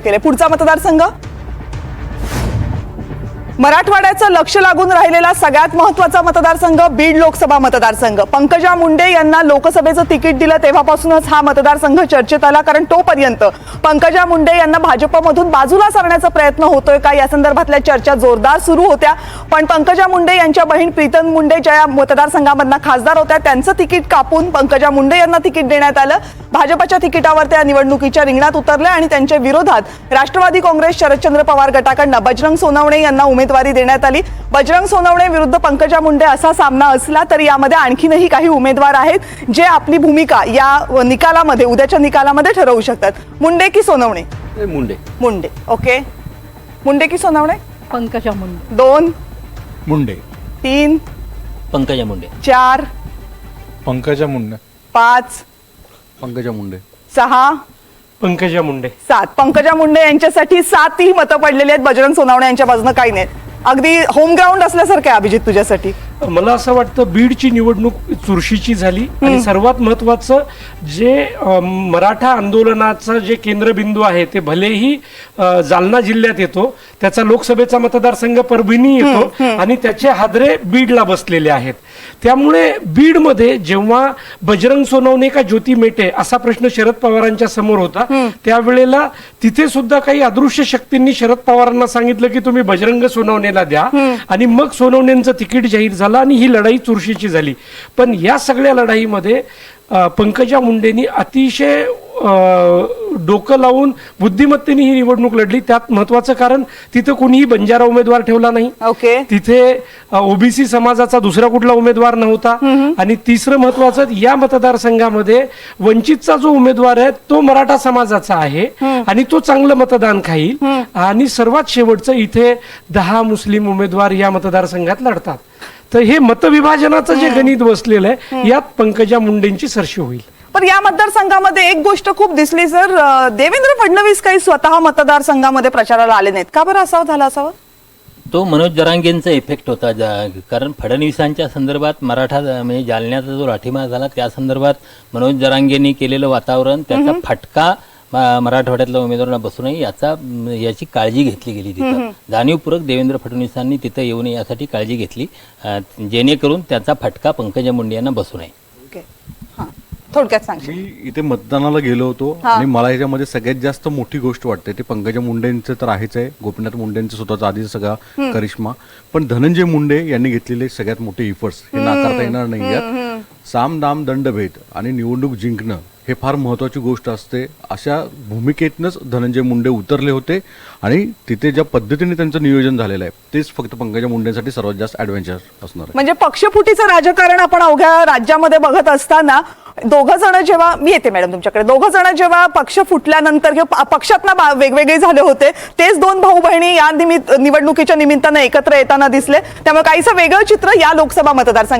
केले. पुढचा मतदारसंघ? मराठवाड्याचं लक्ष लागून राहिलेला सगळ्यात महत्त्वाचा मतदारसंघ बीड लोकसभा मतदारसंघ. पंकजा मुंडे यांना लोकसभेचं तिकीट दिलं तेव्हापासूनच हा मतदारसंघ चर्चेत आला कारण तोपर्यंत पंकजा मुंडे यांना भाजपमधून बाजूला सारण्याचा प्रयत्न होतोय का? या संदर्भातल्या चर्चा जोरदार सुरू होत्या. पण पंकजा मुंडे यांच्या बहीण प्रीतम मुंडे ज्या या मतदारसंघामधनं खासदार होत्या त्यांचं तिकीट कापून पंकजा मुंडे यांना तिकीट देण्यात आलं. भाजपच्या तिकिटावर त्या निवडणुकीच्या रिंगणात उतरल्या आणि त्यांच्या विरोधात राष्ट्रवादी काँग्रेस शरदचंद्र पवार गटाकडनं बजरंग सोनवणे यांना उमेदवार देण्यात आली. बजरंग सोनवणे विरुद्ध पंकजा मुंडे असा सामना असला तरी यामध्ये आणखीनही काही उमेदवार आहेत जे आपली भूमिका या निकालामध्ये उद्याच्या निकालामध्ये ठरवू शकतात. मुंडे की सोनवणे? मुंडे. मुंडे. ओके. मुंडे की सोनवणे? पंकजा मुंडे. दोन. मुंडे. तीन. पंकजा मुंडे. चार. पंकजा मुंडे. पाच. पंकजा मुंडे. सहा. पंकजा मुंडे. सात. पंकजा मुंडे यांच्यासाठी सातही मतं पडलेली आहेत. बजरंग सोनावणे यांच्या बाजूने काही नाहीत. अगदी होम ग्राउंड असल्यासारखं आहे अभिजित तुझ्यासाठी. मला असं वाटतं बीडची निवडणूक चुरशीची झाली आणि सर्वात महत्वाचं जे मराठा आंदोलनाचं जे केंद्रबिंदू आहे ते भलेही जालना जिल्ह्यात येतो त्याचा लोकसभेचा मतदारसंघ परभणी येतो आणि त्याचे हादरे बीडला बसलेले आहेत. त्यामुळे बीडमध्ये जेव्हा बजरंग सोनवणे का ज्योती मेटे असा प्रश्न शरद पवारांच्या समोर होता त्यावेळेला तिथे सुद्धा काही अदृश्य शक्तींनी शरद पवारांना सांगितलं की तुम्ही बजरंग सोनवणेला द्या आणि मग सोनवणेंचं तिकीट जाहीर झालं आणि ही लढाई चुरशीची झाली. पण या सगळ्या लढाईमध्ये पंकजा मुंडेंनी अतिशय डोकं लावून बुद्धिमत्तेने ही निवडणूक लढली. त्यात महत्वाचं कारण तिथं कोणीही बंजारा उमेदवार ठेवला नाही. ओके. तिथे ओबीसी समाजाचा दुसरा कुठला उमेदवार नव्हता. आणि तिसरं महत्वाचं या मतदारसंघामध्ये वंचितचा जो उमेदवार आहे तो मराठा समाजाचा आहे. आणि तो चांगलं मतदान खाईल. आणि सर्वात शेवटचं इथे दहा मुस्लिम उमेदवार या मतदारसंघात लढतात. तर हे मतविभाजनाचं जे गणित बसलेलं आहे यात पंकजा मुंडेंची सरशी होईल. पण या मतदारसंघामध्ये एक गोष्ट खूप दिसली. सर देवेंद्र फडणवीस काही स्वतः मतदारसंघामध्ये प्रचाराला आले नाहीत का बरं असावं झालं असावं तो मनोज जरांगेंचा इफेक्ट होता. कारण फडणवीसांच्या संदर्भात मराठा म्हणजे जालन्याचा जो लाठीमार झाला त्या संदर्भात मनोज जरांगेंनी केलेलं वातावरण त्याचा फटका मराठवाड्यातल्या उमेदवारांना बसू नये याचा याची काळजी घेतली गेली तिथं. जाणीवपूर्वक देवेंद्र फडणवीसांनी तिथं येऊ नये यासाठी काळजी घेतली. जेणेकरून त्याचा फटका पंकजा मुंडे यांना बसू नये. थोडक्यात सांग मी इथे मतदानाला गेलो होतो आणि मला ह्याच्यामध्ये सगळ्यात जास्त मोठी गोष्ट वाटते. ते पंकजा मुंडेंचं तर आहेच आहे. गोपीनाथ मुंडेंचं स्वतःचा आधीचा सगळा करिश्मा. पण धनंजय मुंडे यांनी घेतलेले सगळ्यात मोठे इफर्ट्स हे नाकारता येणार नाही यात. साम दाम दंडभेद आणि निवडणूक जिंकणं हे फार महत्वाची गोष्ट असते. अशा भूमिकेतनंच धनंजय मुंडे उतरले होते आणि तिथे ज्या पद्धतीने त्यांचं नियोजन झालेलं आहे तेच फक्त पंकजा मुंडेंसाठी सर्वात जास्त ऍडव्हेंचर असणार आहे. म्हणजे पक्षफुटीचं राजकारण आपण अवघ्या राज्यामध्ये बघत असताना दोघं जण जेव्हा मी येते मॅडम तुमच्याकडे दोघं जण जेव्हा पक्ष फुटल्यानंतर किंवा पक्षात वेगवेगळे झाले होते तेच दोन भाऊ बहिणी या निमित्त निवडणुकीच्या निमित्तानं एकत्र येताना दिसले. त्यामुळे काहीसं वेगळं चित्र या लोकसभा मतदारसंघात